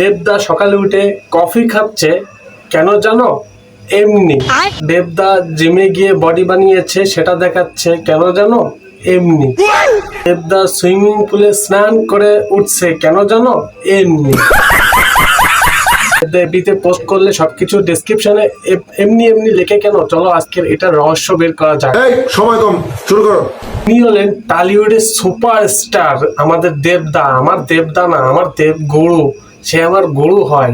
দেবদা সকালে উঠে কফি খাচ্ছে কেন জানো? এমনি। দেবদা জিমে গিয়ে বডি বানিয়েছে সেটা দেখাচ্ছে কেন জানো? এমনি। দেবদা সুইমিং পুলে স্নান করে উঠছে কেন জানো? এমনি। দেবীতে পোস্ট করলে সবকিছু ডেসক্রিপশনে এমনি এমনি লিখে কেন? চলো আজকের এটা রহস্য বের করা যাক। এই সময় কম শুরু করো। তিনি হলেন টালিউডের সুপারস্টার আমাদের দেবদা আমার দেবদা না আমার দেব গরু। সে আমার গরু হয়।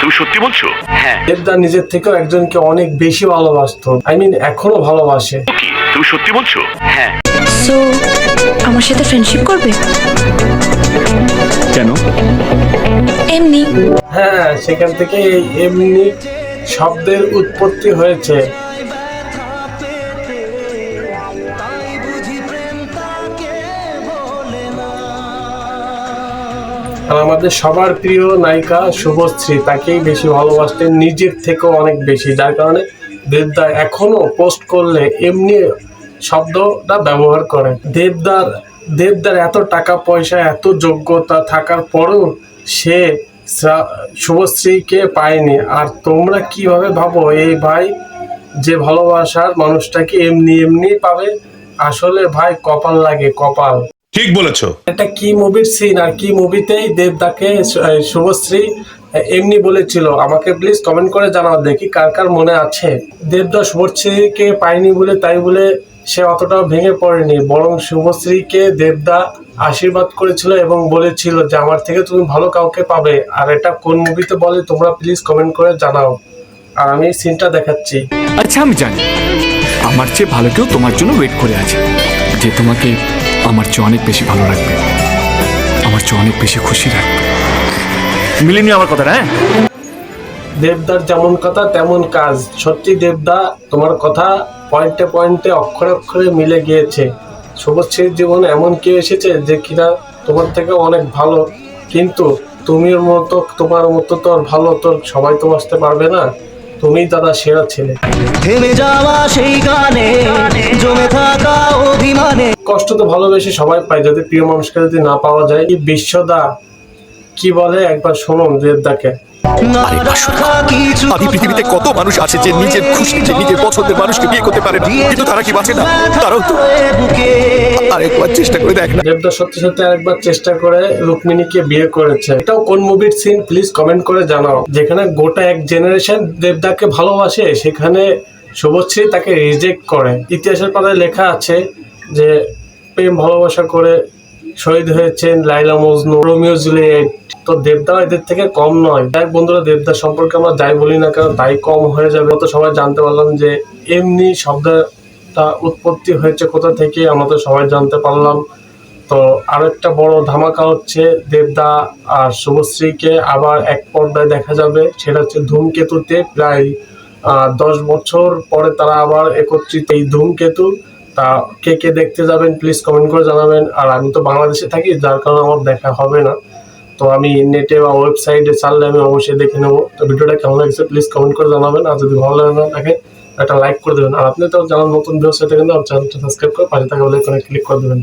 তুমি সত্যি বলছো? হ্যাঁ। দেবদা নিজের থেকেও একজনকে অনেক বেশি ভালোবাসতো। আই মিন এখনও ভালোবাসে। তুমি সত্যি বলছো? হ্যাঁ। সো আমার সাথে ফ্রেন্ডশিপ করবে? কেন? এমনি। হ্যাঁ সেখান থেকে এমনি শব্দের উৎপত্তি হয়েছে। আর আমাদের সবার প্রিয় নায়িকা শুভশ্রী, তাকেই বেশি ভালোবাসতেন, নিজের থেকেও অনেক বেশি। যার কারণে দেবদা এখনও পোস্ট করলে এমনি শব্দটা ব্যবহার করে। দেবদার দেবদার এত টাকা পয়সা, এত যোগ্যতা থাকার পরেও সে শুভশ্রীকে পায়নি। আর তোমরা কীভাবে ভাবো এই ভাই যে ভালোবাসার মানুষটাকে এমনি এমনি পাবে? আসলে ভাই কপাল লাগে, কপাল। ঠিক বলেছ। এটা কি মুভির সিন আর কি মুভিতেই দেবদাকে শুভশ্রী এমনি বলেছিল। আমাকে প্লিজ কমেন্ট করে জানাও দেখি কার কার মনে আছে। দেবদা শুভশ্রীকে পায়নি বলে তাই বলে সে অতটাও ভেঙে পড়েনি। বরং শুভশ্রীকে দেবদা আশীর্বাদ করেছিল এবং বলেছিল যে আমার থেকে তুমি ভালো কাউকে পাবে। আর এটা কোন মুভিতে বলে তোমরা প্লিজ কমেন্ট করে জানাও। আর আমি সিনটা দেখাচ্ছি। আচ্ছা আমি জানি। আমার চেয়ে ভালো কেউ তোমার জন্য ওয়েট করে আছে। যে তোমাকে আমার চেয়ে অনেক বেশি ভালো রাখবে আমার চেয়ে অনেক বেশি খুশি রাখবে মিলিনি আমার কথাটা হ্যাঁ? দেবদার যেমন কথা তেমন কাজ। সত্যি দেবদা তোমার কথা পয়েন্টে পয়েন্টে অক্ষরে অক্ষরে মিলে গিয়েছে। শুভশ্রীর জীবনে এমন কেউ এসেছে যে কিনা তোমার থেকে অনেক ভালো। কিন্তু তুমির মতো তোমার মতো তো আর ভালো তোর সবাই তো আসতে পারবে না। তুমিই দাদা সেরা ছেলে। থেমে যাওয়া সেই গানে জমে থাকা অভিমানে। কষ্ট তো ভালোবেসে সবাই পায় যদি প্রিয় মানুষকে যদি না পাওয়া যায়। কি বিশ্বদা কি বলে? একবার শুনুন দেবদাকে। আমি পৃথিবীতে কত মানুষ আছে যে নিজের খুশিতে নিজের পছন্দের মানুষকে বিয়ে করতে পারে কিন্তু তারা কি বাঁচে না? তারাও তো আরেকবার চেষ্টা করে দেখ না। দেবদা সত্যি সত্যি আরেকবার চেষ্টা করে রুক্মিণীকে বিয়ে করেছে। এটাও কোন মুভির সিন প্লিজ কমেন্ট করে জানাও। যেখানে গোটা এক জেনারেশন দেবদাকে ভালোবাসে, সেখানে শুভশ্রী তাকে রিজেক্ট করে। ইতিহাসের পাতায় লেখা আছে যে, প্রেম ভালোবাসা করে শহীদ হয়েছেন লাইলা মজনু, রোমিও জুলিয়েট। তো দেবদা এদের থেকে কম নয়। দেখ বন্ধুরা দেবদা সম্পর্কে আমরা যাই বলি না কেন, তাই কম হয়ে যাবে। তো সবাই জানতে পারলাম যে, এমনি শব্দটা উৎপত্তি হয়েছে কোথা থেকে আমরা তো সবাই জানতে পারলাম। তো আরেকটা বড় ধামাকা হচ্ছে দেবদা আর শুভশ্রীকে আবার এক পর্দায় দেখা যাবে। সেটা হচ্ছে ধূমকেতুতে প্রায় দশ বছর পরে তারা আবার একত্রিত এই ধূমকেতু। তা কে কে দেখতে যাবেন প্লিজ কমেন্ট করে জানাবেন। আর আমি তো বাংলাদেশে থাকি, যার কারণে আমার দেখা হবে না। তো আমি নেটে বা ওয়েবসাইটে চাললে আমি অবশ্যই দেখে নেব। তো ভিডিওটা কেমন লাগছে প্লিজ কমেন্ট করে জানাবেন। আর যদি ভালো লাগে না থাকে একটা লাইক করে দেবেন। আর আপনি তো জানার নতুন ভিডিও সেটা কিন্তু চ্যানেলটা সাবস্ক্রাইব করে পাশে থাকা বলে ক্লিক করে দেবেন।